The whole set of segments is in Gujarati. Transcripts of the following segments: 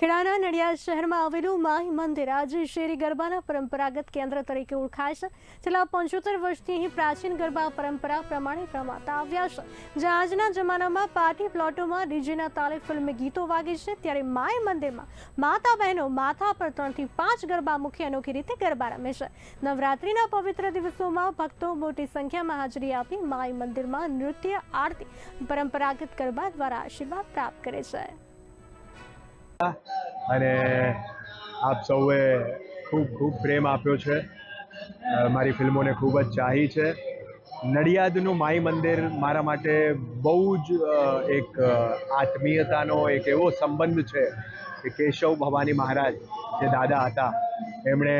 ખેડાના નડિયાદ શહેરમાં આવેલું માહી મંદિર આજે શેરી ગરબાના પરંપરાગત કેન્દ્ર તરીકે ઓળખાય છે. છેલ્લા પંચોતેર વર્ષથી અહીં પ્રાચીન ગરબા પરંપરા પ્રમાણે રમાતા આવ્યા છે. જ્યાં આજના જમાનામાં પાર્ટી પ્લોટોમાં ડીજેના તાલે ફિલ્મી ગીતો વાગે છે, ત્યારે માય મંદિરમાં માતા બહેનો માથા પર ત્રણથી પાંચ ગરબા મુખી અનોખી રીતે ગરબા રમે છે. નવરાત્રિના પવિત્ર દિવસોમાં ભક્તો મોટી સંખ્યામાં હાજરી આપી માય મંદિરમાં નૃત્ય, આરતી, પરંપરાગત ગરબા દ્વારા આશીર્વાદ પ્રાપ્ત કરે છે. અને આપ સૌએ ખૂબ ખૂબ પ્રેમ આપ્યો છે. મારી ફિલ્મોને ખૂબ જ ચાહી છે. નડિયાદનું માઈ મંદિર મારા માટે બહુ જ એક આત્મીયતાનો એક એવો સંબંધ છે કે કેશવ ભવાની મહારાજ જે દાદા હતા, એમણે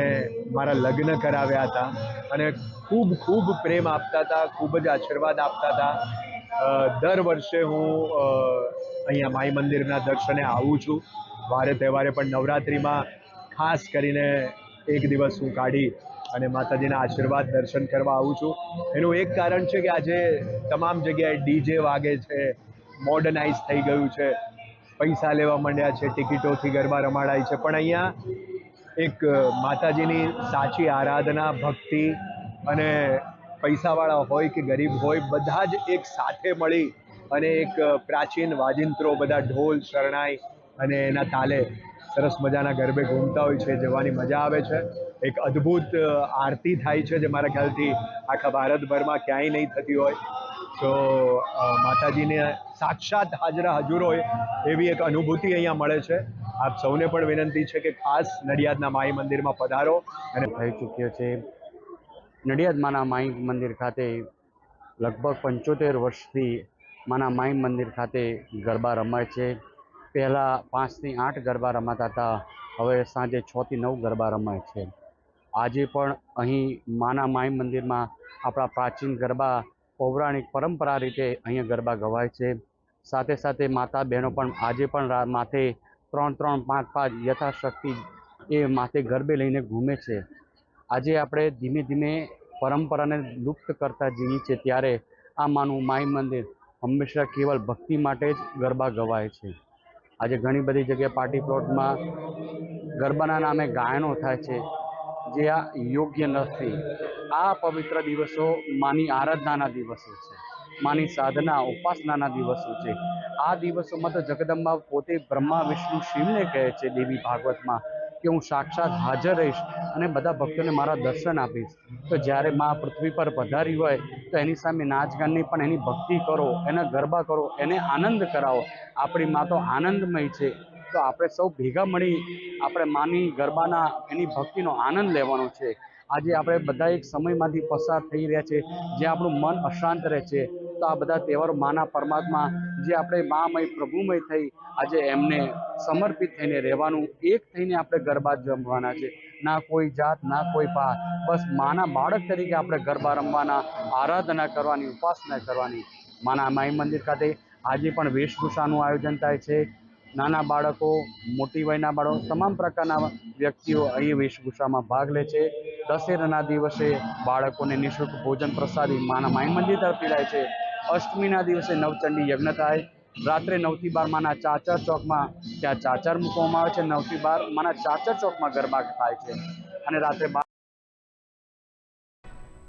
મારા લગ્ન કરાવ્યા હતા અને ખૂબ ખૂબ પ્રેમ આપતા હતા, ખૂબ જ આશીર્વાદ આપતા હતા. દર વર્ષે હું અહીંયા માઈ મંદિરના દર્શને આવું છું. વારે તહેવારે પણ નવરાત્રિમાં ખાસ કરીને એક દિવસ હું કાઢી અને માતાજીના આશીર્વાદ દર્શન કરવા આવું છું. એનું એક કારણ છે કે આજે તમામ જગ્યાએ ડીજે વાગે છે મોડર્નાઇઝ થઈ ગયું છે, પૈસા લેવા માંડ્યા છે, ટિકિટોથી ગરબા રમાડાય છે. પણ અહીંયા એક માતાજીની સાચી આરાધના, ભક્તિ અને પૈસાવાળા હોય કે ગરીબ હોય બધા જ એક સાથે મળી અને એક પ્રાચીન વાજિંત્રો બધા ઢોલ, શરણાઈ અને એના તાલે સરસ મજાના ગરબે ઘૂમતા હોય છે, જવાની મજા આવે છે. એક અદ્ભુત આરતી થાય છે જે મારા ખ્યાલથી આખા ભારતભરમાં ક્યાંય નહીં થતી હોય. તો માતાજીને સાક્ષાત હાજરા હજુર હોય એવી એક અનુભૂતિ અહીંયા મળે છે. આપ સૌને પણ વિનંતી છે કે ખાસ નડિયાદના માઈ મંદિરમાં પધારો અને થઈ ચૂક્યો છે. નડિયાદ માના માઈ મંદિર ખાતે લગભગ પંચોતેર વર્ષથી માના માઈ મંદિર ખાતે ગરબા રમાય છે. પહેલાં પાંચથી આઠ ગરબા રમાતા હતા. હવે સાંજે છથી નવ ગરબા રમાય છે. આજે પણ અહીં માના માઈ મંદિરમાં આપણા પ્રાચીન ગરબા, પૌરાણિક પરંપરા રીતે અહીંયા ગરબા ગવાય છે. સાથે સાથે માતા બહેનો પણ આજે પણ માથે ત્રણ ત્રણ, પાંચ પાંચ યથાશક્તિ એ માથે ગરબે લઈને ઘૂમે છે. આજે આપણે ધીમે ધીમે પરંપરાને લુપ્ત કરતા જઈએ છીએ ત્યારે આ માનું માઈ મંદિર હંમેશા કેવલ ભક્તિ માટે જ ગરબા ગવાય છે. આજે ઘણી બધી જગ્યાએ પાર્ટી પ્લોટમાં ગરબાના નામે ગાયનો થાય છે, જે આ યોગ્ય નથી. આ પવિત્ર દિવસો માની આરાધનાના દિવસો છે, માની સાધના, ઉપાસનાના દિવસો છે. આ દિવસોમાં તો જગદંબા પોતે બ્રહ્મા, વિષ્ણુ, શિવને કહે છે દેવી ભાગવતમાં. કે હું સાક્ષાત હાજર રહીશ અને બધા ભક્તોને મારા દર્શન આપીશ. તો જ્યારે મા પૃથ્વી પર પધારી હોય, તો એની સામે નાચ ગાન નહીં પણ એની ભક્તિ કરો, એના ગરબા કરો, એને આનંદ કરાવો. આપણી મા તો આનંદમય છે. તો આપણે સૌ ભેગા મળી આપણે માની ગરબાના એની ભક્તિનો આનંદ લેવાનો છે. આજે આપણે બધા એક સમયમાંથી પસાર થઈ રહ્યા છે, જે આપણું મન અશાંત રહે છે. તો આ બધા તહેવારો માના પરમાત્મા જે આપણે મામય, પ્રભુમય થઈ આજે એમને સમર્પિત થઈને રહેવાનું, એક થઈને આપણે ગરબા જમવાના છે. ના કોઈ જાત, ના કોઈ પાત બસ માના બાળક તરીકે આપણે ગરબા રમવાના, આરાધના કરવાની, ઉપાસના કરવાની. માના માઈ મંદિર ખાતે આજે પણ વેશભૂષાનું આયોજન થાય છે. નાના બાળકો, મોટી વયના બાળકો, તમામ પ્રકારના વ્યક્તિઓ અહીં વેશભૂષામાં ભાગ લે છે. દશેરાના દિવસે બાળકોને નિઃશુલ્ક ભોજન પ્રસાદી માના માઈ મંદિર તરફી જાય છે. અષ્ટમીના દિવસે નવચંડી યજ્ઞ થાય. રાત્રે નવથી બાર માના ચાચર ચોકમાં ત્યાં ચાચર મૂકવામાં આવે છે. નવથી બાર માના ચાચર ચોકમાં ગરબા થાય છે. અને રાત્રે બાર